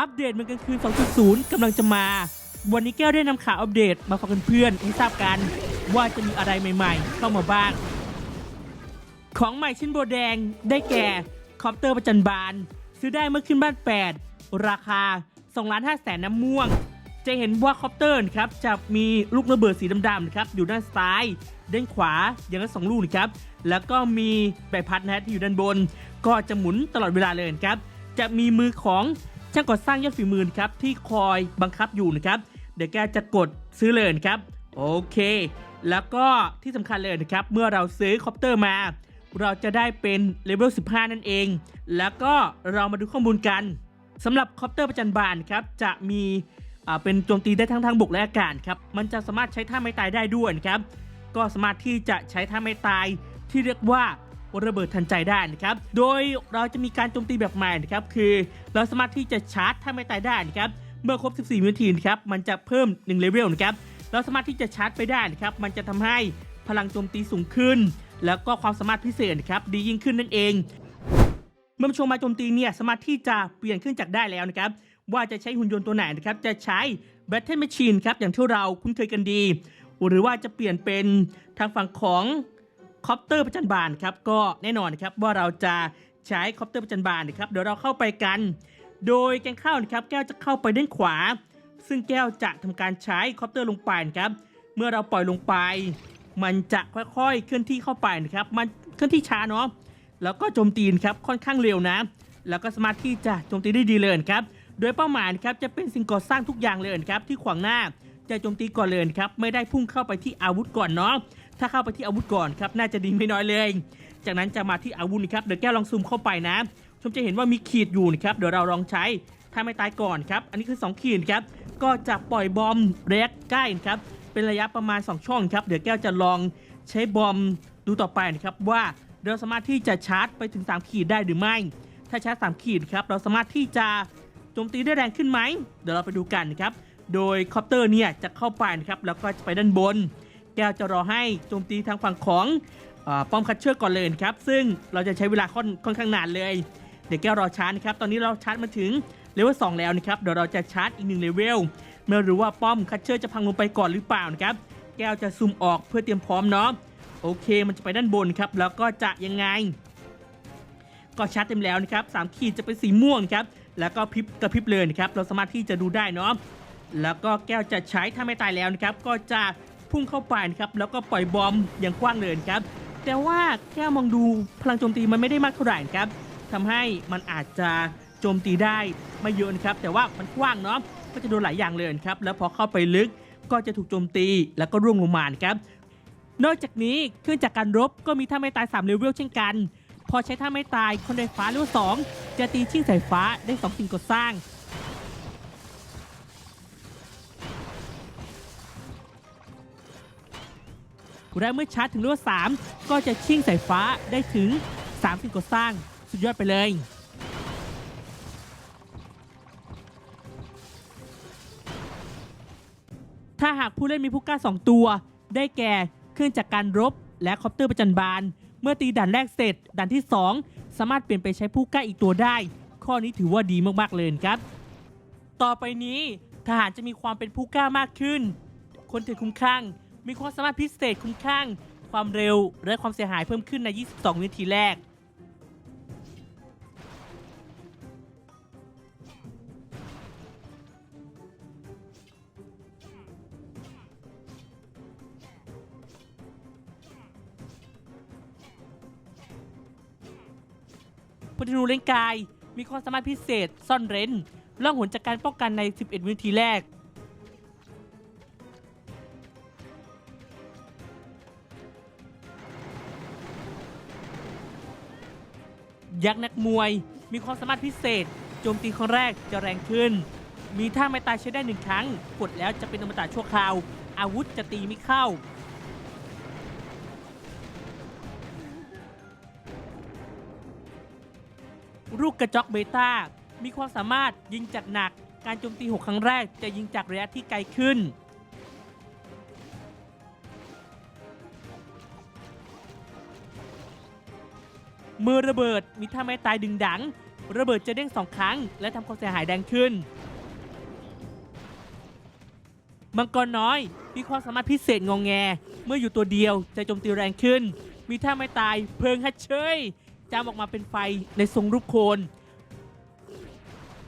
อัปเดตมันกลางคืน 2.0 กำลังจะมา วันนี้แก้วได้นำข่าวอัปเดตมาฝากเพื่อนๆให้ทราบกัน ว่าจะมีอะไรใหม่ๆ เข้ามาบ้าง ของใหม่ชิ้นโบแดงได้แก่คอปเตอร์ประจันบาน ซื้อได้เมื่อขึ้นบ้าน 8 ราคา2ล้าน5แสนน้ำม่วง จะเห็นว่าคอปเตอร์ครับจะมีลูกระเบิดสีดำๆนะครับอยู่ด้านซ้ายด้านขวาอย่างละสองลูกนะครับ แล้วก็มีใบพัดนะฮะที่อยู่ด้านบน ก็จะหมุนตลอดเวลาเลยครับ จะมีมือของ ช่างก่อสร้างยอดฝีมือนครับที่คอยบังคับอยู่นะครับ เดี๋ยวแกจะกดซื้อเลยนะครับ โอเค แล้วก็ที่สำคัญเลยนะครับ เมื่อเราซื้อคอปเตอร์มา เราจะได้เป็นเลเวล 15 นั่นเอง แล้วก็เรามาดูข้อมูลกันสำหรับคอปเตอร์ประจันบานครับจะมีเป็นโจมตีได้ทั้งทางบกและอากาศครับ มันจะสามารถใช้ท่าไม่ตายได้ด้วยนะครับ ก็สามารถที่จะใช้ท่าไม่ตายที่เรียกว่า ระเบิดทันใจได้นะครับ โดยเราจะมีการโจมตีแบบใหม่นะครับ คือเราสามารถที่จะชาร์จท่าไม่ตายได้นะครับ เมื่อครบ 14 วินาทีนะครับ มันจะเพิ่ม1เลเวลนะครับ เราสามารถที่จะชาร์จไปได้นะครับ มันจะทำให้พลังโจมตีสูงขึ้น แล้วก็ความสามารถพิเศษนะครับดียิ่งขึ้นนั่นเอง เมื่อชมมาโจมตีเนี่ยสามารถที่จะเปลี่ยนเครื่องจักรได้แล้วนะครับว่าจะใช้หุ่นยนต์ตัวไหนนะครับ จะใช้ Battle Machine ครับ อย่างที่เราคุ้นเคยกันดี หรือว่าจะเปลี่ยนเป็นทางฝั่งของ คอปเตอร์ประจันบานครับก็แน่นอนนะครับว่าเราจะใช้คอปเตอร์ประจันบานนะครับเดี๋ยวเราเข้าไปกัน โดยแกงข้านะครับแก้วจะเข้าไปด้านขวา ซึ่งแก้วจะทำการใช้คอปเตอร์ลงไปนะครับเมื่อเราปล่อยลงไป มันจะค่อยๆเคลื่อนที่เข้าไปนะครับมันเคลื่อนที่ช้าเนาะแล้วก็โจมตีนครับค่อนข้างเร็วนะ แล้วก็สามารถที่จะโจมตีได้ดีเลยนะครับโดยเป้าหมายนะครับจะเป็นสิ่งก่อสร้างทุกอย่างเลยนะครับที่ขวางหน้าจะโจมตีก่อนเลยนะครับไม่ได้พุ่งเข้าไปที่อาวุธก่อนเนาะ ถ้าเข้าไปที่อาวุธก่อนครับน่าจะดีไม่น้อยเลย จากนั้นจะมาที่อาวุธครับเดี๋ยวแก้วลองซูมเข้าไปนะชมจะเห็นว่ามีขีดอยู่นะครับเดี๋ยวเราลองใช้ถ้าไม่ตายก่อนครับอันนี้คือ 2 ขีดครับก็จะปล่อยบอมระยะใกล้นะครับเป็นระยะประมาณ 2 ช่องครับเดี๋ยวแก้วจะลองใช้บอมดูต่อไปนะครับว่าเราสามารถที่จะชาร์จไปถึง 3 ขีดได้หรือไม่ ถ้าชาร์จ 3 ขีดครับเราสามารถที่จะโจมตีได้แรงขึ้นไหมเดี๋ยวเราไปดูกันนะครับโดยคอปเตอร์เนี่ยจะเข้าไปนะครับแล้วก็จะไปด้านบน แก้วจะรอให้โจมตีทางฝั่งของอป้อมคัดเชือกก่อนเลยครับ ซึ่งเราจะใช้เวลาค่อนค่อนข้างนานเลย เดี๋ยวแก้วรอชาร์จนะครับ ตอนนี้เราชาร์จมาถึงเลเวล2แล้วนะครับ เดี๋ยวเราจะชาร์จอีกหนึ่งเลเวลไม่รู้ว่าป้อมคัดเชือกจะพังลงไปก่อนหรือเปล่านะครับ แก้วจะซูมออกเพื่อเตรียมพร้อมเนาะ โอเค มันจะไปด้านบนครับ แล้วก็จะยังไง ก็ชาร์จเต็มแล้วนะครับสามขีดจะเป็นสีม่วงครับ แล้วก็พริบกระพริบเลยนะครับ เราสามารถที่จะดูได้เนาะ แล้วก็แก้วจะใช้ถ้าไม่ตายแล้วนะครับ ก็จะ พุ่งเข้าไปนะครับแล้วก็ปล่อยบอมอย่างกว้างเลยครับแต่ว่าแก้วมองดูพลังโจมตีมันไม่ได้มากเท่าไหร่นครับทำให้มันอาจจะโจมตีได้ไม่เยอะนะครับแต่ว่ามันกว้างเนาะก็จะโดนหลายอย่างเลยนะครับแล้วพอเข้าไปลึกก็จะถูกโจมตีแล้วก็ร่วงลงมานครับนอกจากนี้เครื่องจากรการรบก็มีท่าไม่ตาย3เลเวลเช่นกัน พอใช้ท่าไม่ตายคนไฟฟ้าเลเวล2จะตีชิ่งสายฟ้าได้2สิ่งก่อสร้าง และเมื่อชาร์จถึงเลเวล3ก็จะชิ่งสายฟ้าได้ถึง3สิ่งก่อสร้าง สุดยอดไปเลยถ้าหากผู้เล่นมีผู้กล้า 2 ตัว ได้แก่เครื่องจักรการรบ และคอปเตอร์ประจันบาน เมื่อตีด่านแรกเสร็จ ด่านที่ 2 สามารถเปลี่ยนไปใช้ผู้กล้าอีกตัวได้ ข้อนี้ถือว่าดีมากๆเลยครับ ต่อไปนี้ทหารจะมีความเป็นผู้กล้ามากขึ้น คนถือคุ้มข้าง มีความสามารถพิเศษคุ้มข้างความเร็วและความเสียหายเพิ่มขึ้นใน 22 วินาทีแรกพลธนูเล่นกาย มีความสามารถพิเศษซ่อนเร้นล่องหนจากการป้องกันใน 11 วินาทีแรก ยักษ์นักมวย มีความสามารถพิเศษ โจมตีครั้งแรกจะแรงขึ้น มีท่าไม่ตายใช้ได้หนึ่งครั้ง กดแล้วจะเป็นอมตะชั่วคราว อาวุธจะตีไม่เข้า ลูกกระจอกเบต้า มีความสามารถยิงจากหนัก การโจมตี 6 ครั้งแรกจะยิงจากระยะที่ไกลขึ้น มือระเบิดมีท่าไม่ตายดึงดัง ระเบิดจะเด้งสองครั้ง และทำความเสียหายแรงขึ้น มังกรน้อย มีความสามารถพิเศษงองแง เมื่ออยู่ตัวเดียวจะโจมตีแรงขึ้น มีท่าไม่ตายเพลิงฮัดเชยจามออกมาเป็นไฟในทรงรูปโคน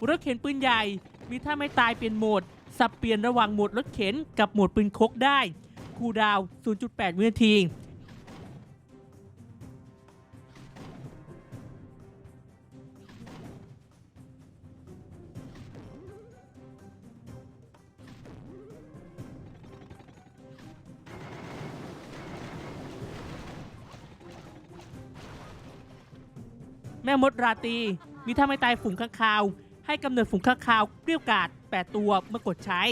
รถเข็นปืนใหญ่ มีท่าไม่ตายเปลี่ยนโหมด สับเปลี่ยนระหว่างโหมดรถเข็นกับโหมดปืนคกได้ คูดาวน์0.8 วินาที แม่มดราตรีมีท่าไม่ตายฝูงข้างคาว ให้กำเนิดฝูงข้างคาวเกลี้ยวกาดแปดตัวเมื่อกดใช้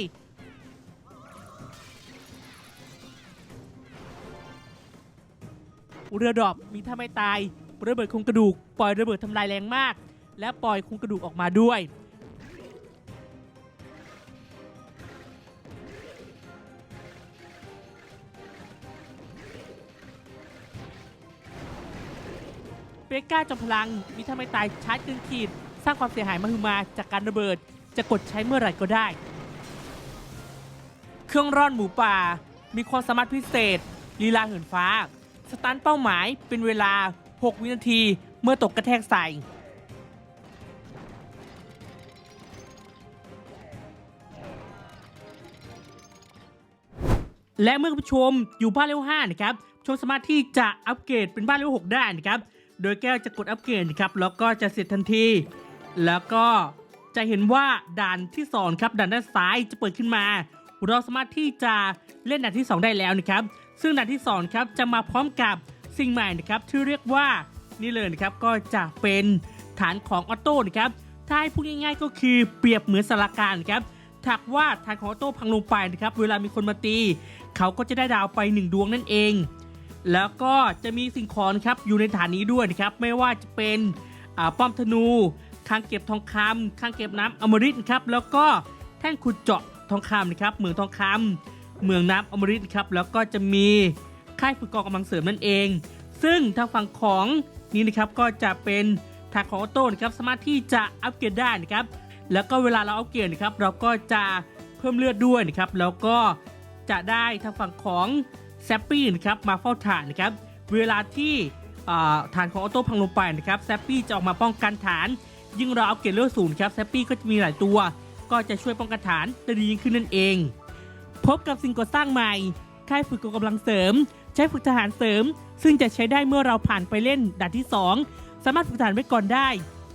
เรือดอบมีท่าไม่ตายระเบิดโครงกระดูก ปล่อยระเบิดทำลายแรงมาก และปล่อยโครงกระดูกออกมาด้วย เปก้าจอมพลัง มีท่าไม่ตายชาร์จกึ่งขีด สร้างความเสียหายมหึมาจากการระเบิด จะกดใช้เมื่อไหร่ก็ได้ เครื่องร่อนหมูป่า มีความสามารถพิเศษ ลีลาเหินฟ้า สตันเป้าหมายเป็นเวลา 6 วินาทีเมื่อตกกระแทกใส่และเมื่อผู้ชมอยู่บ้านเลเวล5นะครับชมสามารถที่จะอัปเกรดเป็นบ้านเลเวล6ได้นะครับ โดยแก้วจะกดอัปเกรดครับแล้วก็จะเสร็จทันที แล้วก็จะเห็นว่าด่านที่สองครับด่านด้านซ้ายจะเปิดขึ้นมา เราสามารถที่จะเล่นด่านที่ 2 ได้แล้วนะครับซึ่งด่านที่2ครับจะมาพร้อมกับสิ่งใหม่นะครับที่เรียกว่านี่เลยนะครับก็จะเป็นฐานของออโต้นะครับถ้าให้พูดง่ายๆก็คือเปรียบเหมือนสารการนครับถักว่าฐานของออโต้พังลงไปนะครับเวลามีคนมาตี เขาก็จะได้ดาวไป 1 ดวงนั่นเอง แล้วก็จะมีสิ่งของครับอยู่ในฐานนี้ด้วยนะครับ ไม่ว่าจะเป็นป้อมธนูคางเก็บทองคำคางเก็บน้ำอมฤตครับแล้วก็แท่นขุดเจาะทองคำนะครับเหมืองทองคำเมืองน้ำอมฤตครับแล้วก็จะมีค่ายฝึกกองกำลังเสริมนั่นเอง ซึ่งทางฝั่งของนี้นะครับก็จะเป็นทางของออโต้นะครับสามารถที่จะอัปเกรดได้นะครับแล้วก็เวลาเราอัปเกรดนะครับเราก็จะเพิ่มเลือดด้วยนะครับแล้วก็จะได้ทางฝั่งของ แซปปี้นะครับมาเฝ้าฐานนะครับเวลาที่ฐานของออโต้พังลงไปนะครับแซปปี้จะออกมาป้องกันฐาน ยิ่งเราเอัปเกรดเลือดศูนย์ครับแซปปี้ก็จะมีหลายตัว ก็จะช่วยป้องกันฐานได้ดียิ่งขึ้นนั่นเอง พบกับสิ่งก่อสร้างใหม่ค่ายฝึกกกำลังเสริม ใช้ฝึกทหารเสริม ซึ่งจะใช้ได้เมื่อเราผ่านไปเล่นด่านที่ 2 สามารถฝึกทหารไว้ก่อนได้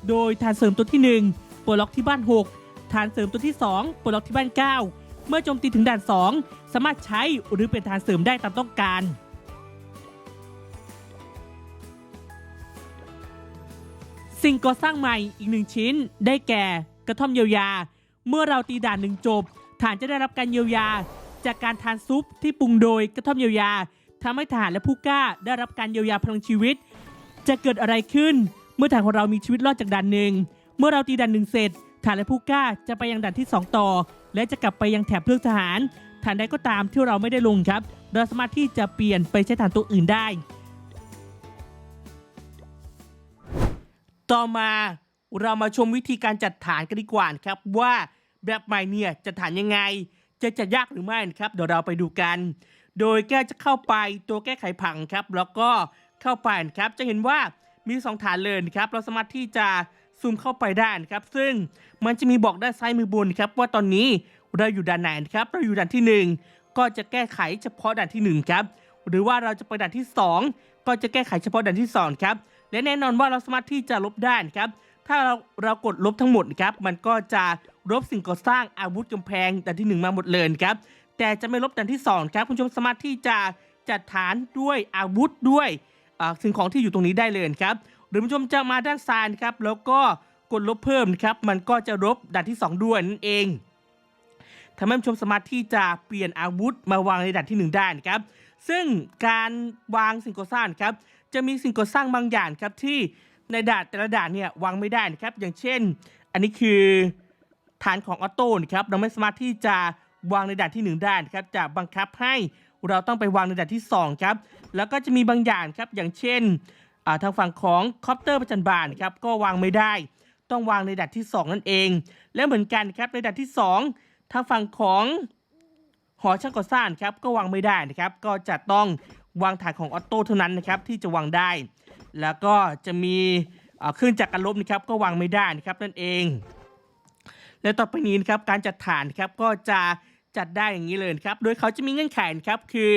โดยฐานเสริมตัวที่1ปลดล็อกที่บ้าน 6 ฐานเสริมตัวที่2ปลดล็อกที่บ้าน 9 เมื่อโจมตีถึงด่าน 2 สามารถใช้หรือเป็นฐานเสริมได้ตามต้องการ สิ่งก่อสร้างใหม่อีกหนึ่งชิ้น ได้แก่กระท่อมเยียวยา เมื่อเราตีด่านหนึ่งจบ ฐานจะได้รับการเยียวยา จากการทานซุปที่ปรุงโดยกระท่อมเยียวยาทำให้ทหารและผู้กล้าได้รับการเยียวยาพลังชีวิต จะเกิดอะไรขึ้น เมื่อฐานของเรามีชีวิตรอดจากด่านหนึ่ง เมื่อเราตีด่านหนึ่งเสร็จ ฐานและผู้กล้าจะไปยังด่านที่ 2 ต่อ และจะกลับไปยังแถบเพื่อทหารฐานใดก็ตามที่เราไม่ได้ลงครับ เราสามารถที่จะเปลี่ยนไปใช้ฐานตัวอื่นได้ ต่อมาเรามาชมวิธีการจัดฐานกันดีกว่านะครับว่าแบบใหม่เนี่ยจะฐานยังไง จะจัดยากหรือไม่นะครับ เดี๋ยวเราไปดูกัน โดยแก้จะเข้าไปตัวแก้ไขผังครับ แล้วก็เข้าไปครับจะเห็นว่ามีสองฐานเลยครับ เราสามารถที่จะ ซูมเข้าไปได้นะครับ ซึ่งมันจะมีบอกด้านซ้ายมือบนครับว่าตอนนี้เราอยู่ด่านไหนนะครับ เราอยู่ด่านที่หนึ่งก็จะแก้ไขเฉพาะด่านที่หนึ่งครับ หรือว่าเราจะไปด่านที่สองก็จะแก้ไขเฉพาะด่านที่สองครับ และแน่นอนว่าเราสามารถที่จะลบได้นะครับ ถ้าเราเรากดลบทั้งหมดนะครับ มันก็จะลบสิ่งก่อสร้างอาวุธกำแพงด่านที่ 1 มาหมดเลยครับ แต่จะไม่ลบด่านที่ 2 ครับ คุณผู้ชมสามารถที่จะจัดฐานด้วยอาวุธด้วยอ่าสิ่งของที่อยู่ตรงนี้ได้เลยครับ รือผู้ชมจะมาด้านซ้ายนะครับแล้วก็กดลบเพิ่มนะครับมันก็จะลบด่านที่ 2 ด้วยนั่นเองทำให้ผู้ชมสามารถที่จะเปลี่ยนอาวุธมาวางในด่านที่ 1 ได้นะครับ ซึ่งการวางสิ่งก่อสร้างครับจะมีสิ่งก่อสร้างบางอย่างครับที่ในด่านแต่ละด่านเนี่ยวางไม่ได้นะครับ อย่างเช่น อันนี้คือฐานของออโต้นะครับเราไม่สามารถที่จะวางในด่านที่ 1 ได้นะครับจะบังคับให้เราต้องไปวางในด่านที่ 2 ครับ แล้วก็จะมีบางอย่างครับอย่างเช่น ทางฝั่งของคอปเตอร์ประจันบานครับก็วางไม่ได้ ต้องวางในดัดที่ 2 นั่นเอง และเหมือนกันครับในดัดที่ 2 ทางฝั่งของหอช่างก่อสร้างครับก็วางไม่ได้นะครับ ก็จะต้องวางฐานของออโต้เท่านั้นนะครับที่จะวางได้ แล้วก็จะมีเครื่องจักรกรลบนะครับก็วางไม่ได้นะครับนั่นเอง และต่อไปนี้นะครับการจัดฐานครับก็จะจัดได้อย่างนี้เลยครับ โดยเขาจะมีเงื่อนไขครับคือ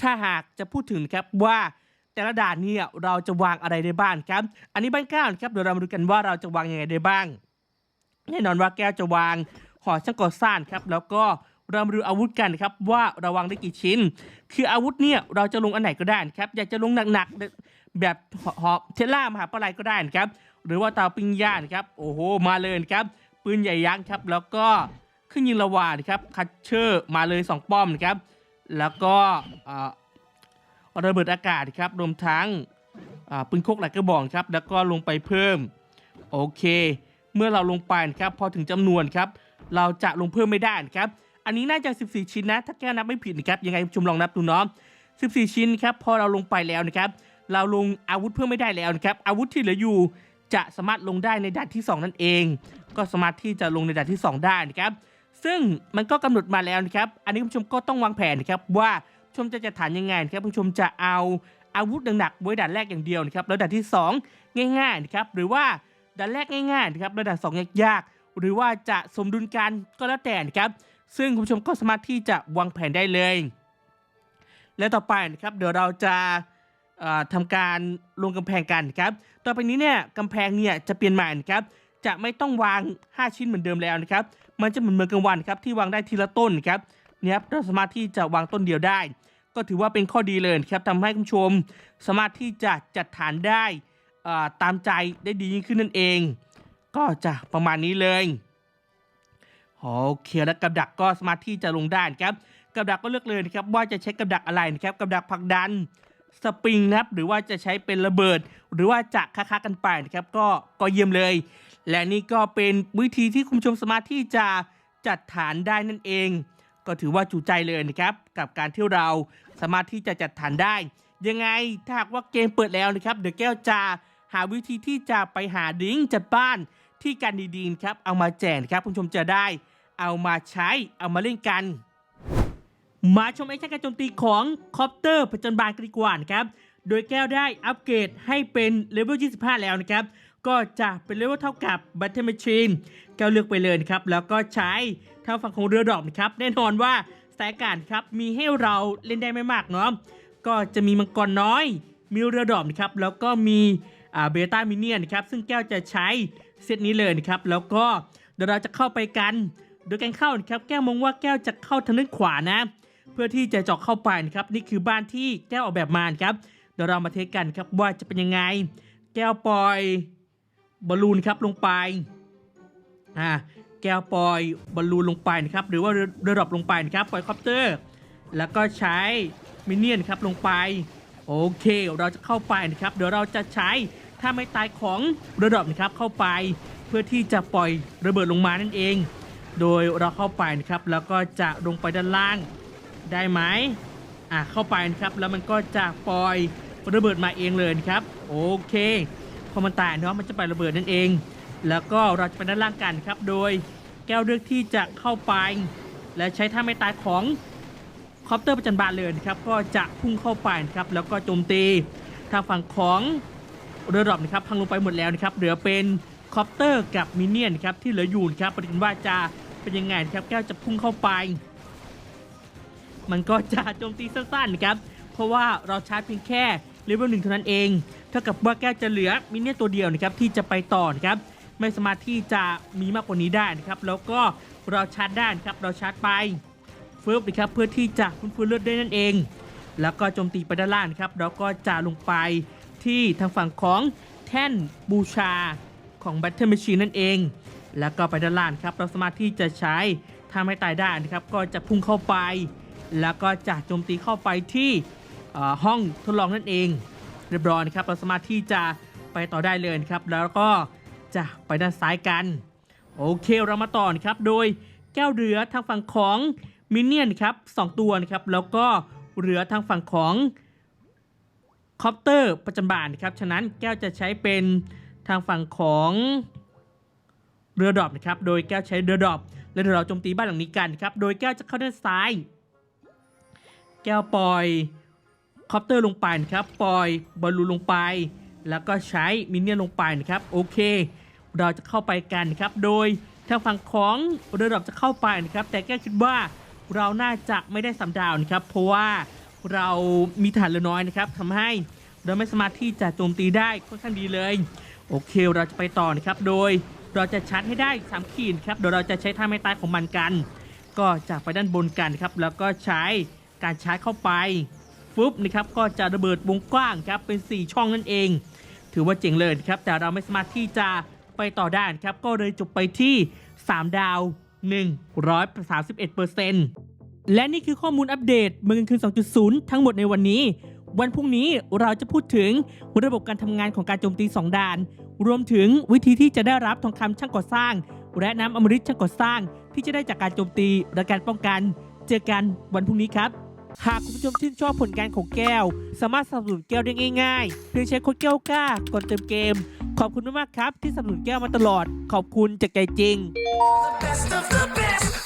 ถ้าหากจะพูดถึงครับว่า แต่ละด่านเนี่ยเราจะวางอะไรได้บ้างครับ อันนี้บ้านเก้าครับเดี๋ยวเรามาดูกันว่าเราจะวางยังไงได้บ้าง แน่นอนว่าแก้วจะวางหอช่างก่อสร้างครับ แล้วก็เรามาดูอาวุธกันครับว่าเราวางได้กี่ชิ้น คืออาวุธเนี่ยเราจะลงอันไหนก็ได้ครับ อยากจะลงหนักๆแบบหอบเทล่ามหาปลายก็ได้นะครับ หรือว่าเตาปิ้งย่างนะครับ โอ้โหมาเลยครับ ปืนใหญ่ยักษ์ครับ แล้วก็เครื่องยิงระวานครับคัตเชอร์มาเลย 2 ป้อมนะครับ แล้วก็อ่อ ระเบิดอากาศครับรวมทั้งปืนคกหลายกระบอกครับแล้วก็ลงไปเพิ่มโอเค เมื่อเราลงไปนะครับพอถึงจำนวนครับเราจะลงเพิ่มไม่ได้นะครับอันนี้น่าจะ 14 ชิ้นนะถ้าแก้นับไม่ผิดนะครับยังไงผู้ชมลองนับดูเนาะ14 ชิ้นครับพอเราลงไปแล้วนะครับเราลงอาวุธเพิ่มไม่ได้แล้วนะครับอาวุธที่เหลืออยู่จะสามารถลงได้ในด่านที่ 2 นั่นเอง ก็สามารถที่จะลงในด่านที่ 2 ได้นะครับซึ่งมันก็กำหนดมาแล้วนะครับ อันนี้คุณผู้ชมก็ต้องวางแผนนะครับว่า ชมจะจัดฐานยังไงนะครับผู้ชมจะเอาอาวุธหนักๆไว้ด่านแรกอย่างเดียวนะครับแล้วด่านที่ 2 ง่ายๆนะครับหรือว่าด่านแรกง่ายๆนะครับแล้วด่านสองยากๆหรือว่าจะสมดุลกันก็แล้วแต่นะครับซึ่งคุณผู้ชมก็สามารถที่จะวางแผนได้เลย และต่อไปนะครับเดี๋ยวเราจะเอ่อทำการลงกำแพงกันครับ ต่อไปนี้เนี่ยกำแพงเนี่ยจะเปลี่ยนใหม่นะครับ จะไม่ต้องวาง 5 ชิ้นเหมือนเดิมแล้วนะครับ มันจะเหมือนเมืองกลางวันครับที่วางได้ทีละต้นครับ นี่ยครับเราสามารถที่จะวางต้นเดียวได้ ก็ถือว่าเป็นข้อดีเลยครับทำให้คุณผู้ชม สามารถที่จะจัดฐานได้ตามใจได้ดียิ่งขึ้นนั่นเอง ก็จะประมาณนี้เลยโอเคแล้วกับดักก็สามารถที่จะลงได้นครับกับดักก็เลือกเลยนะครับว่าจะใช้กับดักอะไรนะครับกับดักผักดันสปริงนะครับหรือว่าจะใช้เป็นระเบิด หรือว่าจะค้าๆกันไปนะครับก็ก็เยี่ยมเลย และนี่ก็เป็นวิธีที่คุณผู้ชมสามารถที่จะจัดฐานได้นั่นเอง ก็ถือว่าจุใจเลยนะครับ กับการที่เราสามารถที่จะจัดฐานได้ ยังไงถ้าหากว่าเกมเปิดแล้วนะครับเดี๋ยวแก้วจะหาวิธีที่จะไปหาดิ้งจัดบ้านที่กันดีๆครับเอามาแจกครับคุณผู้ชมจะได้ เอามาใช้เอามาเล่นกัน มาชมแอคชั่นการโจมตีของคอปเตอร์ผจญบานกันดีกว่านะครับโดยแก้วได้อัปเกรดให้เป็นเลเวล 25 แล้วนะครับ ก็จะเป็นเลเวลเท่ากับ Battle Machine แก้วเลือกไปเลยครับ แล้วก็ใช้ ทางฝั่งของเรือดอกนะครับแน่นอนว่าสายอากาศครับมีให้เราเล่นได้ไม่มากเนาะก็จะมีมังกรน้อย มีเรือดอกนะครับแล้วก็มีเบต้ามิเนียนะครับซึ่งแก้วจะใช้เซตนี้เลยนะครับแล้วก็เดี๋ยวเราจะเข้าไปกัน โดยการเข้านะครับแก้วมองว่าแก้วจะเข้าทางด้านขวานะ เพื่อที่จะเจาะเข้าไปนะครับนี่คือบ้านที่แก้วออกแบบมาครับเดี๋ยวเรามาเทสกันครับว่าจะเป็นยังไง แก้วปล่อยบอลลูนครับลงไปอ่า แก้วปล่อยบอลลูนลงไปนะครับ หรือว่าเรือดรอปลงไปนะครับปล่อยคอปเตอร์ แล้วก็ใช้มินเนี่ยนครับลงไป โอเค เราจะเข้าไปนะครับ เดี๋ยวเราจะใช้ถ้าไม่ตายของเรือดรอปนะครับเข้าไป เพื่อที่จะปล่อยระเบิดลงมานั่นเอง โดยเราเข้าไปนะครับ แล้วก็จะลงไปด้านล่างได้ไหมอะเข้าไปนะครับ แล้วมันก็จะปล่อยระเบิดมาเองเลยนะครับ โอเคพอมันตายเนาะมันจะปล่อยระเบิดนั่นเอง แล้วก็เราจะไปด้านล่างกันครับ โดยแก้วเลือกที่จะเข้าไป และใช้ท่าไม่ตายของคอปเตอร์ประจันบานเลยนะครับก็จะพุ่งเข้าไปนะครับแล้วก็โจมตีทางฝั่งของเรือดรอปนะครับพังลงไปหมดแล้วนะครับเหลือเป็นคอปเตอร์กับมินเนี่ยนครับที่เหลืออยู่นะครับประเด็นว่าจะเป็นยังไงนะครับแก้วจะพุ่งเข้าไป มันก็จะโจมตีสั้นๆนะครับเพราะว่าเราชาร์จเพียงแค่เลเวลหนึ่งเท่านั้นเอง เท่ากับว่าแก้วจะเหลือมินเนี่ยนตัวเดียวนะครับที่จะไปต่อนะครับ ไม่สามารถที่จะมีมากกว่านี้ได้นะครับ แล้วก็เราชาร์จได้นะครับ เราชาร์จไปเฟิร์บนะครับเพื่อที่จะฟื้นฟูเลือดได้นั่นเอง แล้วก็โจมตีไปด้านล่างครับแล้วก็จะลงไปที่ทางฝั่งของแท่นบูชาของ Battle Machine นั่นเอง แล้วก็ไปด้านล่างครับ เราสามารถที่จะใช้ทำให้ตายได้นะครับ ก็จะพุ่งเข้าไป แล้วก็จะโจมตีเข้าไปที่ห้องทดลองนั่นเอง เรียบร้อยนะครับ เราสามารถที่จะไปต่อได้เลยครับ แล้วก็ จะไปด้านซ้ายกัน โอเคเรามาต่อนะครับ โดยแก้วเรือทางฝั่งของมินเนี่ยนครับสองตัวนะครับ แล้วก็เรือทางฝั่งของคอปเตอร์ประจำบานนะครับ ฉะนั้นแก้วจะใช้เป็นทางฝั่งของเรือดรอปนะครับ โดยแก้วใช้เรือดรอปและเดี๋ยวเราโจมตีบ้านหลังนี้กันครับ โดยแก้วจะเข้าด้านซ้าย แก้วปล่อยคอปเตอร์ลงไปนะครับ ปล่อยบอลลูนลงไป แล้วก็ใช้มินเนี่ยนลงไปนะครับโอเค เราจะเข้าไปกันครับโดยทางฝั่งของเรือดรอปจะเข้าไปนะครับ แต่แก้คิดว่าเราน่าจะไม่ได้สามดาวนะครับ เพราะว่าเรามีฐานเรือน้อยนะครับทำให้เราไม่สามารถที่จะโจมตีได้ค่อนข้างดีเลย โอเคเราจะไปต่อนะครับ โดยเราจะชาร์จให้ได้ 3 ขีดครับโดยเราจะใช้ท่าไม้ตายของมันกัน ก็จะไปด้านบนกันครับ แล้วก็ใช้การชาร์จเข้าไปฟึบนะครับก็จะระเบิดวงกว้างครับเป็น 4 ช่องนั่นเอง ถือว่าเจ๋งเลยครับ แต่เราไม่สามารถที่จะไปต่อได้ครับ ก็เลยจบไปที่ 3 ดาว 131%และนี่คือข้อมูลอัปเดตเมืองคืน 2.0 ทั้งหมดในวันนี้ วันพรุ่งนี้เราจะพูดถึงระบบการทำงานของการโจมตี 2 ด่าน รวมถึงวิธีที่จะได้รับทองคำช่างก่อสร้าง และน้ำอมฤตช่างก่อสร้าง ที่จะได้จากการโจมตีและการป้องกัน เจอกันวันพรุ่งนี้ครับ หากคุณผู้ชมชื่นชอบผลงานของแก้ว สามารถสนับสนุนแก้วได้ง่ายๆเพียงใช้โค้ดแก้วกล้าก่อนเติมเกม ขอบคุณมากๆครับที่สนับสนุนแก้วมาตลอด ขอบคุณจากใจจริง best of the best.